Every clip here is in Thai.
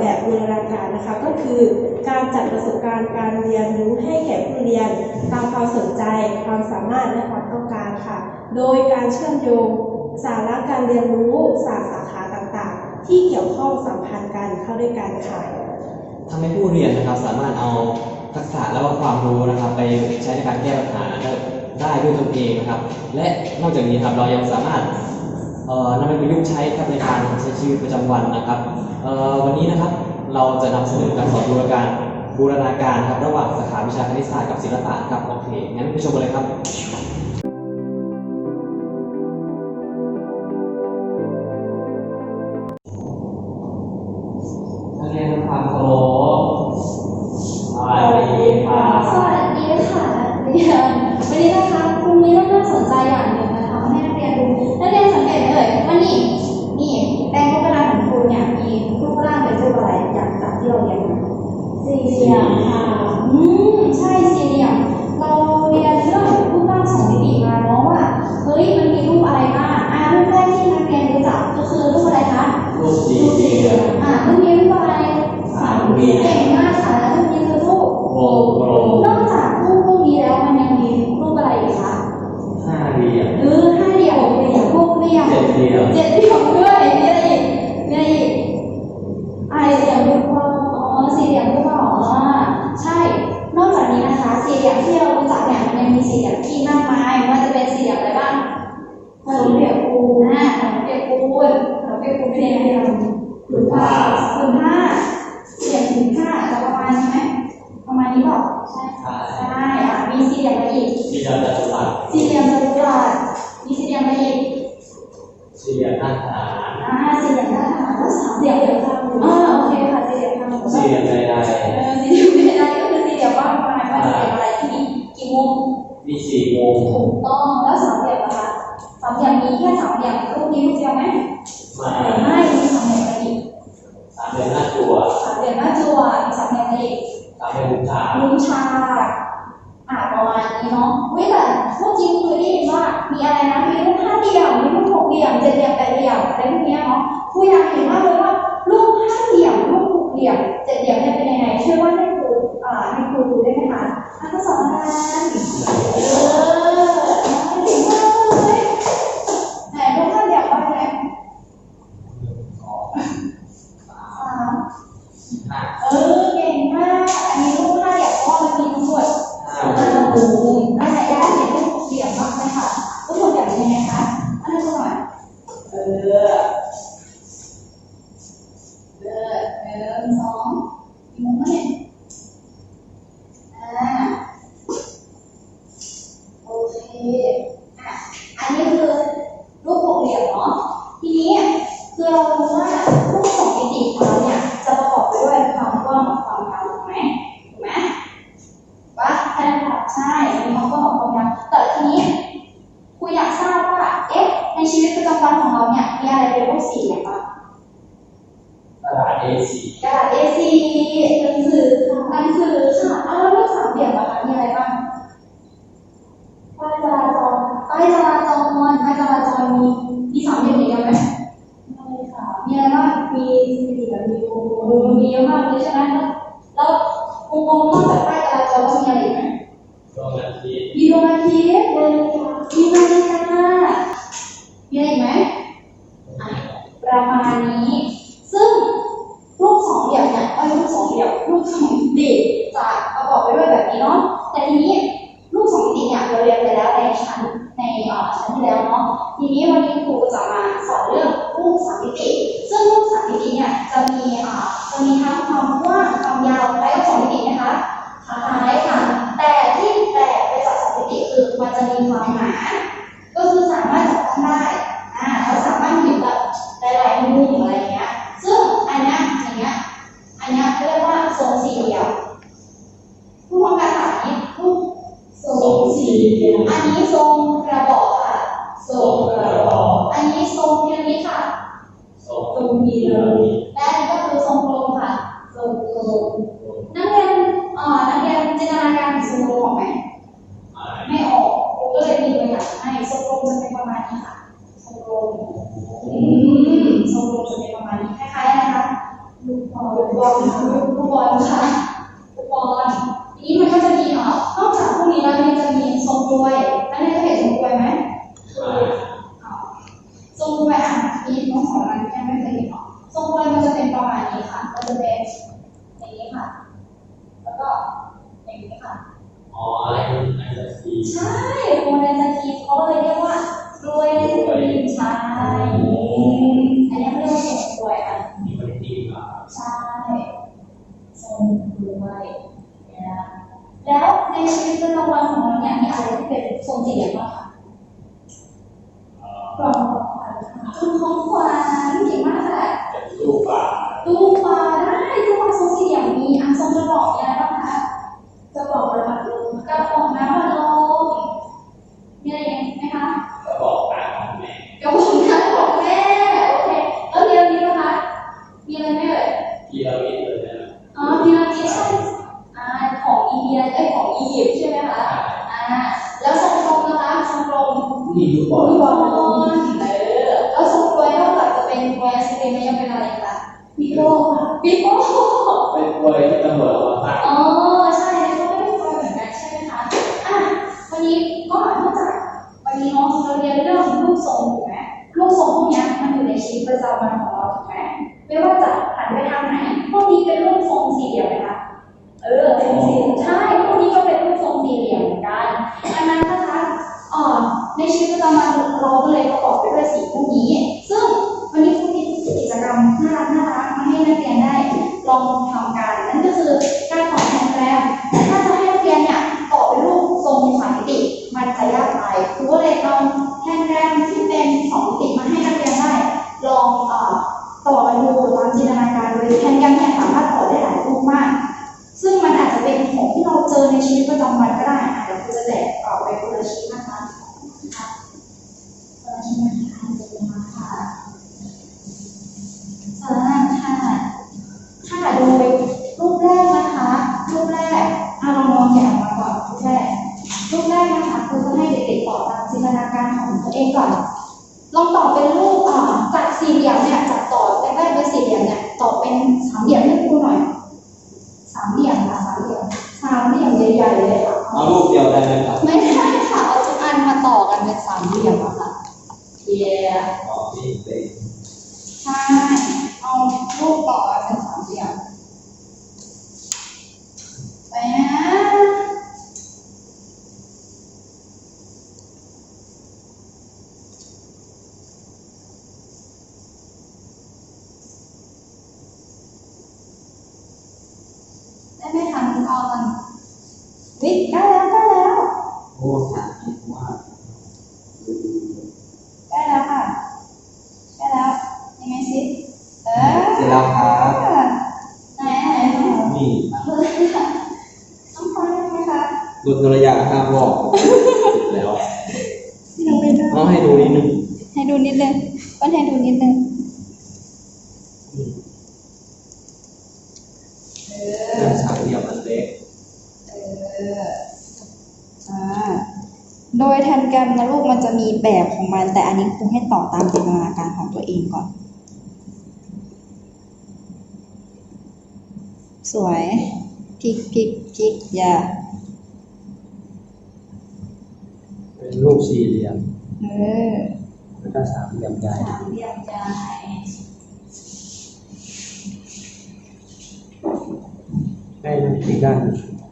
แบบบูรณาการนะคะ ก็คือการจัดประสบการณ์การเรียนรู้ให้แก่ผู้เรียน ตามความสนใจ ความสามารถและความต้องการค่ะ โดยการเชื่อมโยงสาระการเรียนรู้ศาสตร์สาขาต่างๆ ที่เกี่ยวข้องสัมพันธ์กันเข้าด้วยกันค่ะทำให้ผู้เรียนนะครับสามารถเอาทักษะและวความรู้นะครับ ไปใช้ในการแก้ปัญหาได้ด้วยตนเองนะครับ และนอกจากนี้ครับเรายังสามารถ นำไปประยุกต์ใช้ครับในการใช้ชีวิตประจำวันนะครับเอ่อวันนี้นะครับเราจะนำเสนอการสอนบูรณาการบูรณาการครับระหว่างสาขาวิชาคณิตศาสตร์กับศิลปะครับโอเคงั้นไปชมกันเลยครับนักเรียนทำความเคารพสวัสดีครับสวัสดีค่ะนักเรียนวันนี้นะคะครูมีเรื่องน่าสนใจอย่างหนึ่ง ว่านี่นี่แปลงรูปร่างของครูเนี่ยมีรูปร่างเป็นรูปอะไรอย่างจากที่เราเรียนมาสี่เหลี่ยมค่ะอืมใช่สี่เหลี่ยมเราเรียนเรื่องรูปร่างสองมิติมาเนาะว่าเฮ้ยมันมีรูปอะไรบ้างอ่ารูปแรกที่นักเรียนรู้จักก็คือรูปอะไรคะรูปสี่เหลี่ยมอ่ารูปนี้รูปอะไรสามเหลี่ยมเก่งมาก เหลี่ยมเจ็ดเหลี่ยมด้วยมีอะไรอีกมีอะไรอีกอ่าสี่เหลี่ยมรูปกลมอ๋อสี่เหลี่ยมรูปกลมอ๋อใช่ นอกจากนี้นะคะสี่เหลี่ยมที่เรารู้จักเนี่ยมันยังมีสี่เหลี่ยมที่มากมายไม่ว่าจะเป็นสี่เหลี่ยมอะไรบ้างขนมเปียกปูนอ่าขนมเปียกปูนขนมเปียกปูนเป็นยังไงเราผืนผ้าผืนผ้าเหลี่ยมผืนผ้าจะประมาณนี้ไหมประมาณนี้เปล่าใช่ใช่ใช่อะมีสี่เหลี่ยมอะไรอีกสี่เหลี่ยมจัตุรัสสี่เหลี่ยมจัตุรัสมีสี่เหลี่ยมอะไรอีก สี่เหลี่ยมหน้าฐานอ่าสี่เหลี่ยมด้านหลังแล้วสามเหลี่ยมเดียวกันอ่าโอเคค่ะสี่เหลี่ยมทางหมดสี่เหลี่ยมใดเออสี่เหลี่ยมใดๆก็คือสี่เหลี่ยมว่างประมาณว่าสี่เหลี่ยมอะไรที่มีกี่มุมๆมีสี่วงถูกต้องแล้วสามเหลี่ยมนะคะสามเหลี่ยมมีแค่สามเหลี่ยมรูปนี้รูปเดียวไหมมาไม่มีสามเหลี่ยมอะไรอีกสามเหลี่ยมหน้าจั่วสามเหลี่ยมหน้าจั่วมีสามเหลี่ยมอะไรอีกสามเหลี่ยมมุมฉากมุมฉาก อ่าประมาณนี้เนาะเว้ยแต่เมื่อกี้เคยได้ยินว่ามีอะไรนะมีรูปห้าเหลี่ยมมีรูปหกเหลี่ยมเจ็ดเหลี่ยมแปดเหลี่ยมอะไรพวกนี้เนาะครูอยากเห็นมากเลยว่ารูปห้าเหลี่ยมรูปหกเหลี่ยมเจ็ดเหลี่ยมเนี่ยเป็นยังไงช่วยว่าให้ครูอ่าให้ครูดูได้ไหมคะอะข้อ นึ่งสองอีกมุมนึงอ่าโอเคอะอันนี้คือรูปหกเหลี่ยมเนาะทีนี้คือเรารู้ว่ารูปสองมิติของเราเนี่ยจะประกอบไปด้วยความกว้างความยาวถูกไหมถูกไหมว่าใช่ค่ะใช่มีความก็ของความยาวแต่ทีนี้ครูอยากทราบว่าเอ๊ะในชีวิตประจำวันของเราเนี่ยมีอะไรเป็นรูปสี่เหลี่ยมบ้าง A4 กระดาษ A4 หนังสือหนังสือค่ะอ้าวแล้วรูปสามเหลี่ยมล่ะคะมีอะไรบ้างป้ายจราจรป้ายจราจรป้ายจราจรมีมีสามเหลี่ยมอีกไหมไม่ค่ะมีอะไรบ้างมีสี่เหลี่ยมมีวงกลมมีเยอะมากเลยใช่ไหมแล้วแล้ววงกลมนอกจากป้ายจราจรแล้วมีอะไรอีกไหม ดวงอาทิตย์ มีดวงอาทิตย์มีนาฬิกามีอะไรอีกไหมอะประมาณนี้ ซึ่งรูปสองเหลี่ยมเนี่ยเอ้ยรูปสองเหลี่ยมรูปสองมิติจะประกอบไปด้วยแบบนี้เนาะ แต่ทีนี้รูปสองมิติเนี่ยเราเรียนไปแล้วในชั้นในเอ่อชั้นที่แล้วเนาะ ทีนี้วันนี้ครูจะมาสอนเรื่องรูปสามมิติ ซึ่งรูปสามมิติ เนี่ยจะมีอ่าจะมีทั้งความกว้างความยาวคล้ายกับสองมิตินะคะคล้ายค่ะ แต่ที่แปลกไปจากสถิติคือมันจะมีความหนา ก็คือสามารถจับต้องได้อ่าเราสามารถเห็นแบบหลายๆมุมอะไรเงี้ย ซึ่งอันเนี้ยอย่างเงี้ย อันเนี้ยเรียกว่าทรงสี่เหลี่ยมรูปของการถ่ายนี้รูปทรงสี่เหลี่ยมอันนี้ทรงกระบอกค่ะ ทรงกระบอก อันนี้ทรงพีระมิดค่ะ ทรงพีระมิด และอันนี้ก็คือทรงกลมค่ะ ทรงกลม นักเรียนเอ่อนักเรียนจินตนาการถึงทรงกลมออกไหม ไม่ ไม่ออกครูก็เลยมีตัวอย่างให้ นี้ค่ะชมรมอืมชมรมจะเป็นประมาณนี้คล้ายๆอะไรคะลูกบอลลูกบอลลูกบอลค่ะลูกบอลทีนี้มันก็จะมีเอ่อนอกจากพวกนี้แล้วเนี่ยจะมีทรงกลวยอันนี้เคยเห็นทรงกลวยไหม ทรงกลวยอะมีน้องสองอันแค่ไม่เคยเห็นหรอกทรงกลวยมันจะเป็นประมาณนี้ค่ะ มันจะเป็นอย่างนี้ค่ะ แล้วก็อย่างนี้ค่ะ อ๋ออะไรอะไรสี ใช่กลวยในสกีเขาเลยเรียกว่ากลวยในสกีใช่อืมอันนี้เขาเรียกว่าทรงกลวยค่ะ มีปฏิทินมา ใช่ทรง กลวยเนี่ยแล้วในชีวิตประจำวันของเราเนี่ยมีอะไรที่เป็นทรงสี่เหลี่ยมบ้างคะ นองเราเรียนเรื่องรูปทรงถูกไหมรูปทรงพวกนี้มันอยู่ในชีวิตประจำวันของเราถูกไหมไม่ว่าจะหันไปทางไหนพวกนี้เป็นรูปทรงสี่เหลี่ยมไหมคะเออเป็นสี่เหลี่ยมใช่พวกนี้ก็เป็นรูปทรงสี่เหลี่ยมเหมือนกันอันนั้นนะคะอ่าในชีวิตประจำวันเราก็เลยประกอบไปด้วยสีพวกนี้ ซึ่งวันนี้ครูมีกิจกรรมน่ารักน่ารักมาให้นักเรียนได้ลองทำกันนั่นก็คือ กันเป็นสามเหลี่ยมอะค่ะเย้อ๋อนี่เป็นใช่เอารูปต่อกันเป็นสามเหลี่ยมไปนะได้ไหมคะคุณออนวิได้แล้วได้แล้วโอ้คิดว่า ได้แล้วค่ะ ได้แล้วยังไงสิเออ เสร็จแล้วครับ ไหนไหนไหน นี่ ต้องฟังได้ไหมคะ ดูตัวระยะห้ามรอบแล้วเอาให้ดูนิดนึง ให้ดูนิดนึงก็ให้ดูนิดนึง เรื่องสามเหลี่ยมอันเล็กเอออ่าโดยแทนแกรมนะลูกมันจะมีแบบของมัน แต่อันนี้ครูให้ต่อตามจินตนาการของตัวเองก่อน สวยพลิกพลิกพลิกอย่าเป็นรูปสี่เหลี่ยมเออแล้วก็สามเหลี่ยมใหญ่สามเหลี่ยมใหญ่ ได้ทั้งที่ด้าน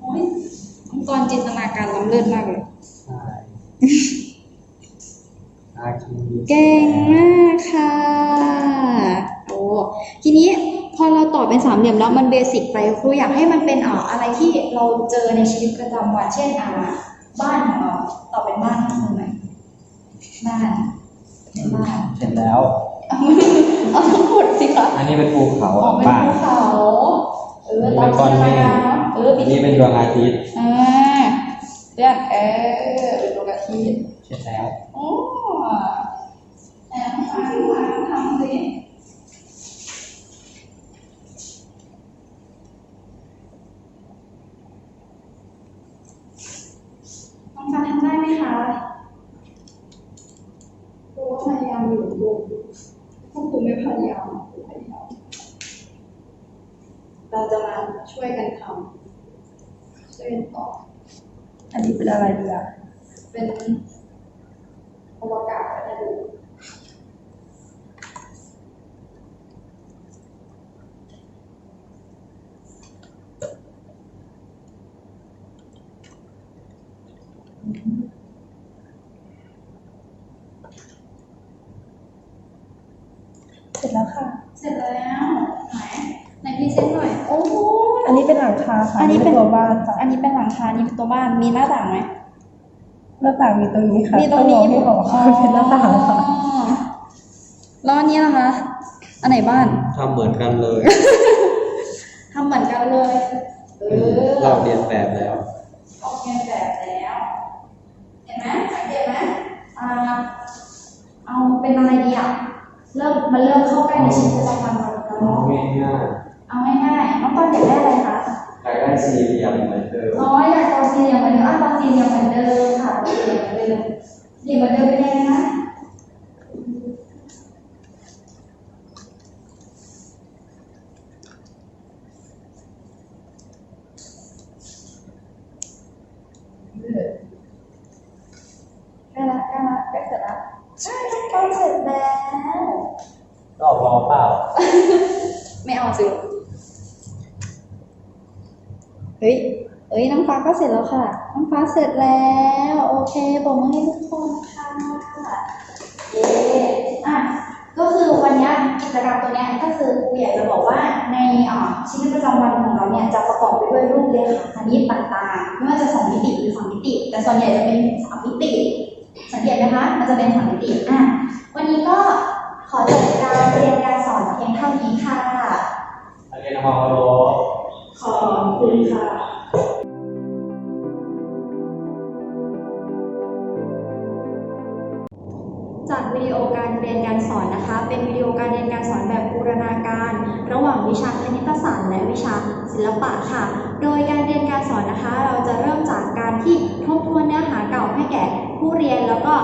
โอ้ยองค์กรจินตนาการล้ำเลิศมากเลย ใช่อาคีเก่งมากค่ะ โอ้ทีนี้พอเราต่อเป็นสามเหลี่ยมแล้วมันเบสิกไปครูอยากให้มันเป็นอ่าอะไรที่เราเจอในชีวิตประจำวันเช่นอ่าบ้านของเราต่อเป็นบ้านของเราหน่อยบ้านเป็นบ้าน เสร็จแล้ว เอา ทั้งหมดสิคะอันนี้เป็นภูเขาออกเป็นบ้าน ภูเขา เออตามจินตนาการเนาะเอออันนี้เป็นดวงอาทิตย์อ่าเรื่องเออเป็นดวงอาทิตย์ เสร็จแล้ว โอ้แอบทำมาทำสิน้องฟ้าทำได้ไหมคะ ช่วยกันทำช่วยกันตอบ อันนี้เป็นอะไรดีอะ เป็นอวกาศอะไรดู เสร็จ แล้วค่ะ เสร็จแล้วไหนไหนพรีเซนต์หน่อย โอ้โหอันนี้เป็นหลังคาค่ะอันนี้เป็นตัวบ้านค่ะ อันนี้เป็นหลังคา นี่เป็นตัวบ้าน มีหน้าต่างไหมหน้าต่างมีตรงนี้ค่ะมีตรงนี้ไม่ออกค่ะเป็นหน้าต่างค่ะอ๋อแล้วอันนี้นะคะ อันไหนบ้านทำเหมือนกันเลยทำเหมือนกันเลยเออเราเรียนแบบแล้วออกเรียนแบบแล้ว เห็นไหมสังเกตไหมอ่าเอาเป็นอะไรดีอะ เริ่มมันเริ่มเข้าใกล้ในชีวิตประจำวันเราแล้วน้องเนาะง่ายเอาง่ายๆน้องตอนอยากได้อะไรคะๆใครได้สี่เหลี่ยมเหมือนเดิมน้อยอยากตอนสี่เหลี่ยมเหมือนเดิมอะตอนสี่เหลี่ยมเหมือนเดิมค่ะสี่เหลี่ยมเหมือนเดิมสี่เหลี่ยมเหมือนเดิมเป็นยังไงนะใกล้ละใกล้ละใกล้เสร็จละใช่ใกล้เสร็จแล้ว รอบรอเปล่า ไม่เอาสิเฮ้ยเอ้ยน้องฟ้าก็เสร็จแล้วค่ะ น้องฟ้าเสร็จแล้ว โอเคบอกมือให้ทุกคนค่ะเย้อะก็คือวันนี้กิจกรรมตัวเนี้ยก็คือครูอยากจะบอกว่าในอ่าชีวิตประจำวันของเราเนี่ยจะประกอบไปด้วยรูปเลขาคณิตต่างๆ ไม่ว่าจะสองมิติหรือสามมิติ แต่ส่วนใหญ่จะเป็นสามมิติ สังเกตไหมคะ มันจะเป็นสามมิติอะวันนี้ก็ขอจบการ เพียงเท่านี้ค่ะอันนี้น้องโรขอบคุณค่ะจากวิดีโอการเรียนการสอนนะคะ เป็นวิดีโอการเรียนการสอนแบบบูรณาการ ระหว่างวิชาคณิตศาสตร์และวิชาศิลปะค่ะ โดยการเรียนการสอนนะคะ เราจะเริ่มจากการที่ทบทวนเนื้อหาเก่าให้แก่ผู้เรียนแล้วก็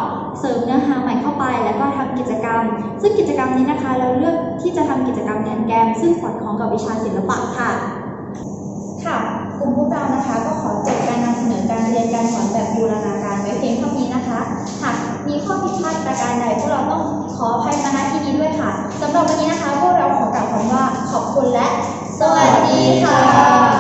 เสริมเนื้อหาใหม่เข้าไป แล้วก็ทำกิจกรรม ซึ่งกิจกรรมนี้นะคะ เราเลือกที่จะทำกิจกรรมแทนแกม ซึ่งสอดคล้องกับวิชาศิลปะค่ะ ค่ะกลุ่มพวกเรานะคะ ก็ขอจบการนำเสนอการเรียนการสอนแบบบูรณาการไว้เพียงเท่านี้นะคะหากมีข้อผิดพลาดประการใดพวกเราต้องขออภัยมาณที่นี้ด้วยค่ะสำหรับวันนี้นะคะ พวกเราขอกล่าวคำว่าขอบคุณและ สวัสดีค่ะ